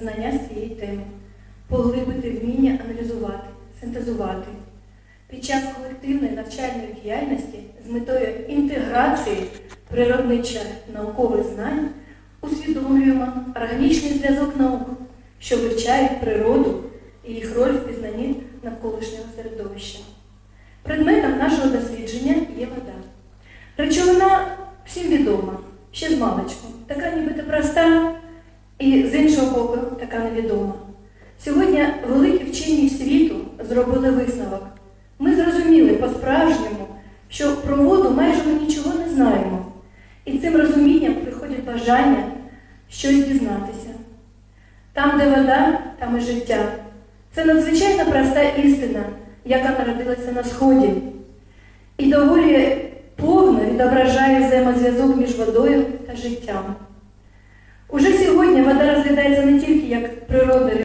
знання з цієї теми, поглибити вміння аналізувати, синтезувати. Під час колективної навчальної діяльності з метою інтеграції природничих наукових знань усвідомлюємо органічний зв'язок наук, що вивчають природу і їх роль в пізнанні навколишнього середовища. Предметом нашого дослідження є вода. Речовина всім відома, ще з маличку, така нібито проста боку така невідома. Сьогодні великі вчені світу зробили висновок. Ми зрозуміли по-справжньому, що про воду майже ми нічого не знаємо. І цим розумінням приходить бажання щось дізнатися. Там, де вода, там і життя. Це надзвичайно проста істина, яка народилася на Сході. І доволі повно відображає взаємозв'язок між водою та життям. Вода розглядається не тільки як природний